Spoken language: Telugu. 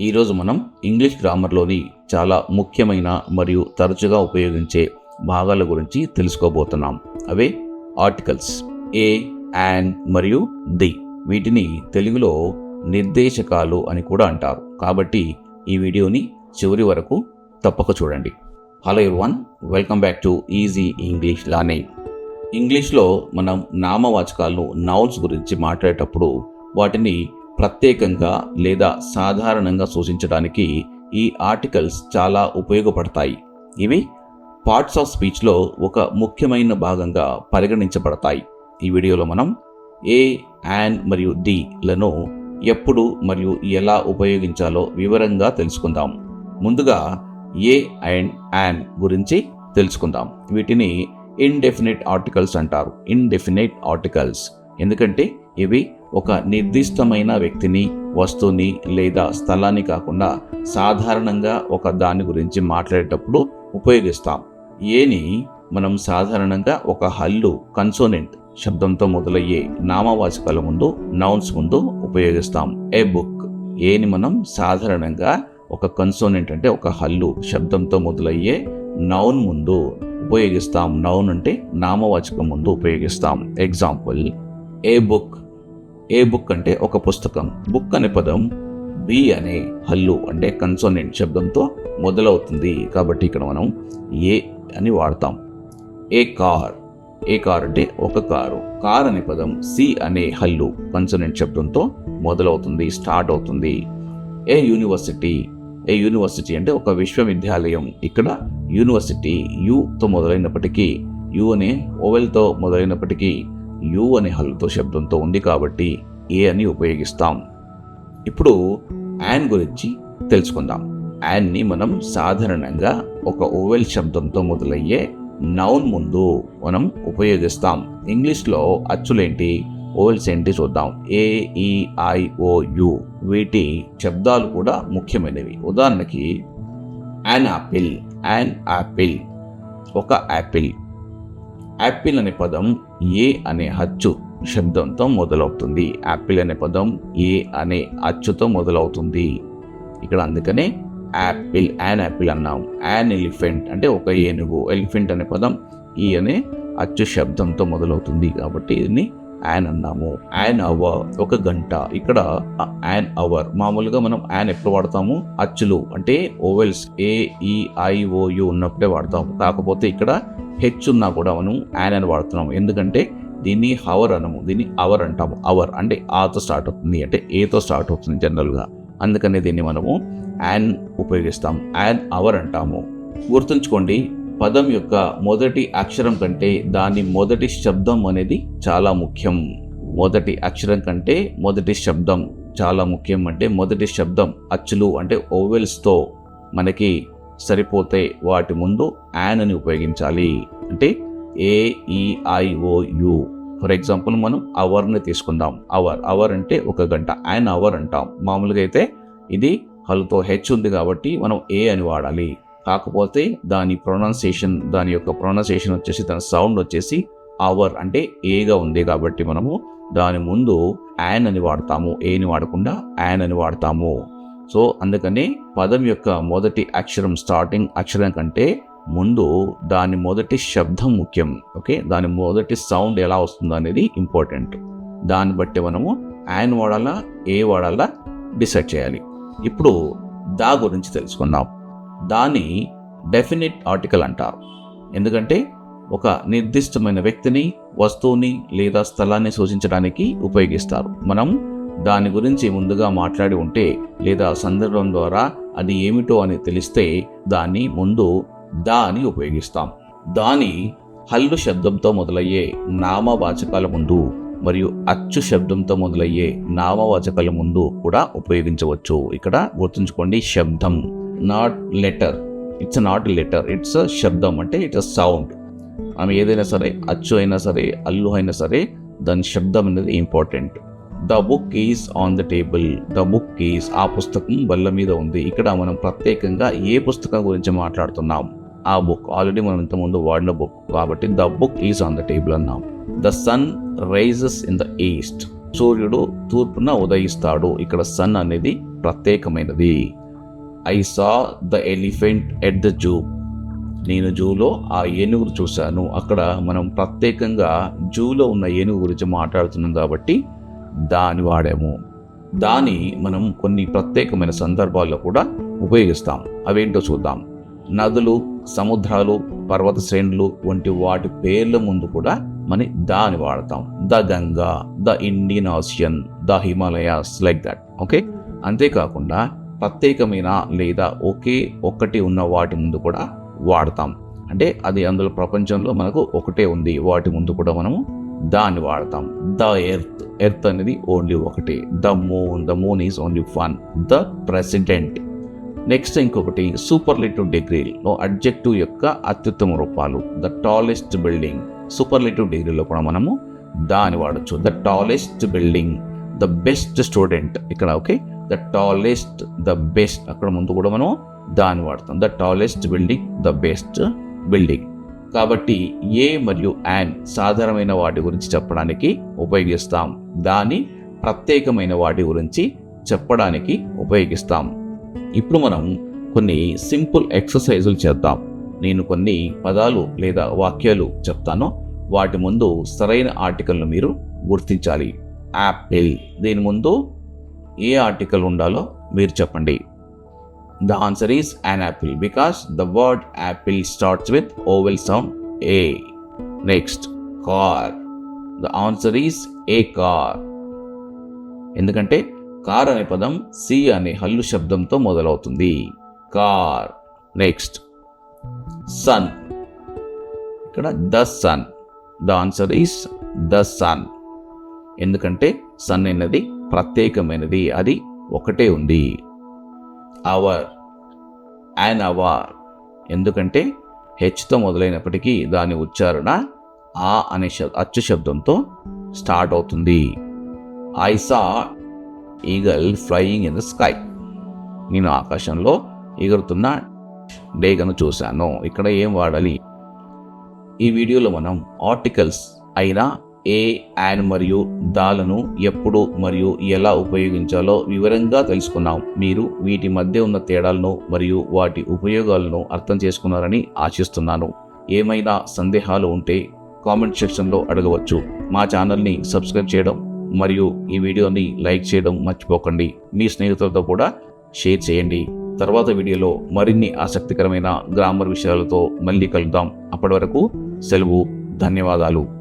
ఈరోజు మనం ఇంగ్లీష్ గ్రామర్లోని చాలా ముఖ్యమైన మరియు తరచుగా ఉపయోగించే భాగాల గురించి తెలుసుకోబోతున్నాం. అవే ఆర్టికల్స్. ఏ యాన్ మరియు ది. వీటిని తెలుగులో నిర్దేశకాలు అని కూడా అంటారు. కాబట్టి ఈ వీడియోని చివరి వరకు తప్పక చూడండి. Hello one welcome back to easy English learning ఇంగ్లీష్లో మనం నామవాచకాలను నౌన్స్ గురించి మాట్లాడేటప్పుడు వాటిని ప్రత్యేకంగా లేదా సాధారణంగా సూచించడానికి ఈ ఆర్టికల్స్ చాలా ఉపయోగపడతాయి. ఇవి పార్ట్స్ ఆఫ్ స్పీచ్లో ఒక ముఖ్యమైన భాగంగా పరిగణించబడతాయి. ఈ వీడియోలో మనం ఏ యాన్ మరియు డి లను ఎప్పుడు మరియు ఎలా ఉపయోగించాలో వివరంగా తెలుసుకుందాం. ముందుగా ఏ అండ్ యాన్ గురించి తెలుసుకుందాం. వీటిని ఇండెఫినెట్ ఆర్టికల్స్ అంటారు. Indefinite articles. ఎందుకంటే ఇవి ఒక నిర్దిష్టమైన వ్యక్తిని వస్తువుని లేదా స్థలాన్ని కాకుండా సాధారణంగా ఒక దాని గురించి మాట్లాడేటప్పుడు ఉపయోగిస్తాం. ఏని మనం సాధారణంగా ఒక హల్లు కన్సోనెంట్ శబ్దంతో మొదలయ్యే నామవాచకాల ముందు నౌన్స్ ముందు ఉపయోగిస్తాం. A book? ఏని మనం సాధారణంగా ఒక కన్సోనెంట్ అంటే ఒక హల్లు శబ్దంతో మొదలయ్యే నౌన్ ముందు ఉపయోగిస్తాం. నౌన్ అంటే నామవాచకం ముందు ఉపయోగిస్తాం. Example a book? A book అంటే ఒక పుస్తకం? బుక్ అనే పదం బి అనే హల్లు అంటే కన్సోనెంట్ శబ్దంతో మొదలవుతుంది. కాబట్టి ఇక్కడ మనం ఏ అని వాడతాం. ఏ కార్ ఏ కార్ అంటే ఒక కారు. కార్ అనే పదం సి అనే హల్లు కన్సోనెంట్ శబ్దంతో మొదలవుతుంది స్టార్ట్ అవుతుంది. ఏ యూనివర్సిటీ? ఏ యూనివర్సిటీ అంటే ఒక విశ్వవిద్యాలయం. ఇక్కడ యూనివర్సిటీ యుతో మొదలైనప్పటికీ యు అనే ఓవెల్తో మొదలైనప్పటికీ యు అనే హల్లుతో శబ్దంతో ఉంది కాబట్టి ఏ అని ఉపయోగిస్తాం. ఇప్పుడు యాన్ గురించి తెలుసుకుందాం. యాన్ని మనం సాధారణంగా ఒక ఓవెల్ శబ్దంతో మొదలయ్యే నౌన్ ముందు మనం ఉపయోగిస్తాం. ఇంగ్లీష్లో అచ్చులేంటి? ఓవెల్స్ ఏంటి చూద్దాం. ఏ ఓ e, వీటి శబ్దాలు కూడా ముఖ్యమైనవి. ఉదాహరణకి యాన్ యాపిల్ యాన్ యాపిల్ ఒక యాపిల్ యాపిల్ అనే పదం ఏ అనే అచ్చు శబ్దంతో మొదలవుతుంది. యాపిల్ అనే పదం ఏ అనే అచ్చుతో మొదలవుతుంది. ఇక్కడ అందుకనే యాపిల్ యాన్ యాపిల్ అన్నాం. యాన్ ఎలిఫెంట్ అంటే ఒక ఏనుగు. ఎలిఫెంట్ అనే పదం ఈ అనే అచ్చు శబ్దంతో మొదలవుతుంది కాబట్టి దీన్ని యాన్ అన్నాము. యాన్ అవర్ ఒక గంట. ఇక్కడ యాన్ అవర్ మామూలుగా మనం యాన్ ఎప్పుడు వాడతాము? అచ్చులు అంటే ఓవెల్స్ ఏ ఈ ఐ ఓ యు ఉన్నప్పుడే వాడతాము. కాకపోతే ఇక్కడ హెచ్ ఉన్నా కూడా మనం యాన్ అని వాడుతున్నాము. ఎందుకంటే దీన్ని హవర్ అనము దీన్ని అవర్ అంటాము. అవర్ అంటే ఆతో స్టార్ట్ అవుతుంది అంటే ఏతో స్టార్ట్ అవుతుంది జనరల్గా. అందుకనే దీన్ని మనము యాన్ ఉపయోగిస్తాం. యాన్ అవర్ అంటాము. గుర్తుంచుకోండి పదం యొక్క మొదటి అక్షరం కంటే దాని మొదటి శబ్దం అనేది చాలా ముఖ్యం. మొదటి అక్షరం కంటే మొదటి శబ్దం చాలా ముఖ్యం. అంటే మొదటి శబ్దం అచ్చులు అంటే ఓవెల్స్తో మనకి సరిపోతే వాటి ముందు యాన్ అని ఉపయోగించాలి. అంటే ఏ ఫర్ ఎగ్జాంపుల్ మనం అవర్ని తీసుకుందాం. అవర్ అవర్ అంటే ఒక గంట. యాన్ అవర్ అంటాం. మామూలుగా అయితే ఇది హల్తో హెచ్ ఉంది కాబట్టి మనం ఏ అని వాడాలి. కాకపోతే దాని ప్రొనౌన్సియేషన్ దాని యొక్క ప్రొనౌన్సియేషన్ వచ్చేసి దాని సౌండ్ వచ్చేసి అవర్ అంటే ఏగా ఉంది కాబట్టి మనము దాని ముందు యాన్ అని వాడతాము. ఏని వాడకుండా యాన్ అని వాడతాము. సో అందుకని పదం యొక్క మొదటి అక్షరం స్టార్టింగ్ అక్షరం కంటే ముందు దాని మొదటి శబ్దం ముఖ్యం. ఓకే దాని మొదటి సౌండ్ ఎలా వస్తుందో అనేది ఇంపార్టెంట్ దాన్ని బట్టి మనము యాన్ వాడాలా ఏ వాడాలా డిసైడ్ చేయాలి. ఇప్పుడు దా గురించి తెలుసుకుందాం. దాన్ని డెఫినెట్ ఆర్టికల్ అంటారు ఎందుకంటే ఒక నిర్దిష్టమైన వ్యక్తిని వస్తువుని లేదా స్థలాన్ని సూచించడానికి ఉపయోగిస్తారు. మనం దాని గురించి ముందుగా మాట్లాడి ఉంటే లేదా సందర్భం ద్వారా అది ఏమిటో అని తెలిస్తే దాన్ని ముందు దా అని ఉపయోగిస్తాం. దాని హల్లు శబ్దంతో మొదలయ్యే నామవాచకాల ముందు మరియు అచ్చు శబ్దంతో మొదలయ్యే నామవాచకాల ముందు కూడా ఉపయోగించవచ్చు. ఇక్కడ గుర్తుంచుకోండి శబ్దం not letter it's not letter it's శబ్దం అంటే ఇట్స్ సౌండ్ ఆమె ఏదైనా సరే అచ్చు అయినా సరే అల్లు అయినా సరే దాని శబ్దం అనేది important the book is on the table the book is ఆ పుస్తకం బల్ల మీద ఉంది. ఇక్కడ మనం ప్రత్యేకంగా ఏ పుస్తకం గురించి మాట్లాడుతున్నాం? ఆ బుక్ ఆల్రెడీ మనం ఇంతకుముందు వాడిన బుక్ కాబట్టి the book is on the table అన్నాం. The sun rises in the east సూర్యుడు తూర్పున ఉదయిస్తాడు. ఇక్కడ సన్ అనేది ప్రత్యేకమైనది. I saw the elephant at the zoo నేను జూలో ఆ ఏనుగురు చూశాను. అక్కడ మనం ప్రత్యేకంగా జూలో ఉన్న ఏనుగు గురించి మాట్లాడుతున్నాం కాబట్టి దాని వాడాము. దాని మనం కొన్ని ప్రత్యేకమైన సందర్భాల్లో కూడా ఉపయోగిస్తాం. అవేంటో చూద్దాం. నదులు సముద్రాలు పర్వత శ్రేణులు వంటి వాటి పేర్ల ముందు కూడా మనం దాని వాడతాం. The Ganga the Indian Asian the Himalayas like that. Okay? అంతేకాకుండా ప్రత్యేకమైన లేదా ఒకే ఒక్కటి ఉన్న వాటి ముందు కూడా వాడతాం. అంటే అది అందులో ప్రపంచంలో మనకు ఒకటే ఉంది. వాటి ముందు కూడా మనము దాన్ని వాడతాం. The earth. ఎర్త్ అనేది ఓన్లీ ఒకటి. The moon. The moon is only one. The president. Next ఇంకొకటి సూపర్లేటివ్ డిగ్రీలో. అడ్జెక్టివ్ యొక్క అత్యుత్తమ రూపాలు. The tallest building. సూపర్లేటివ్ డిగ్రీలో కూడా మనము దాన్ని వాడచ్చు. The tallest building. The best student. ఇక్కడ okay? The tallest the best. అక్కడ ముందు కూడా మనం దాన్ని వాడతాం. The tallest building the best building. కాబట్టి ఏ మరియు యాన్ సాధారణమైన వాటి గురించి చెప్పడానికి ఉపయోగిస్తాం. దాని ప్రత్యేకమైన వాటి గురించి చెప్పడానికి ఉపయోగిస్తాం. ఇప్పుడు మనం కొన్ని సింపుల్ ఎక్సర్సైజులు చేద్దాం. నేను కొన్ని పదాలు లేదా వాక్యాలు చెప్తాను. వాటి ముందు సరైన ఆర్టికల్ను మీరు గుర్తించాలి. యాపిల్ దీని ముందు ఏ ఆర్టికల్ ఉండాలో మీరు చెప్పండి. The answer is an apple because the word apple starts with vowel sound A next car the answer is a car ఎందుకంటే కార్ అనే పదం సి అనే హల్లు శబ్దంతో మొదలవుతుంది. కార్ నెక్స్ట్ సన్ ఇక్కడ the sun the answer is the sun ఎందుకంటే సన్ అనేది ప్రత్యేకమైనది అది ఒకటే ఉంది. Hour an hour. ఎందుకంటే హెచ్తో మొదలైనప్పటికీ దాని ఉచ్చారణ ఆ అనే అచ్చు శబ్దంతో స్టార్ట్ అవుతుంది. I saw eagle flying in the sky. నేను ఆకాశంలో ఎగురుతున్న డేగను చూశాను. ఇక్కడ ఏం వాడాలి? ఈ వీడియోలో మనం ఆర్టికల్స్ అయిన ఏ యాన్ మరియు దాలను ఎప్పుడు మరియు ఎలా ఉపయోగించాలో వివరంగా తెలుసుకున్నాం. మీరు వీటి మధ్య ఉన్న తేడాలను మరియు వాటి ఉపయోగాలను అర్థం చేసుకున్నారని ఆశిస్తున్నాను. ఏమైనా సందేహాలు ఉంటే కామెంట్ సెక్షన్లో అడగవచ్చు. మా ఛానల్ని సబ్స్క్రైబ్ చేయడం మరియు ఈ వీడియోని లైక్ చేయడం మర్చిపోకండి. మీ స్నేహితులతో కూడా షేర్ చేయండి. తర్వాత వీడియోలో మరిన్ని ఆసక్తికరమైన గ్రామర్ విషయాలతో మళ్ళీ కలుద్దాం. అప్పటి వరకు సెలవు ధన్యవాదాలు.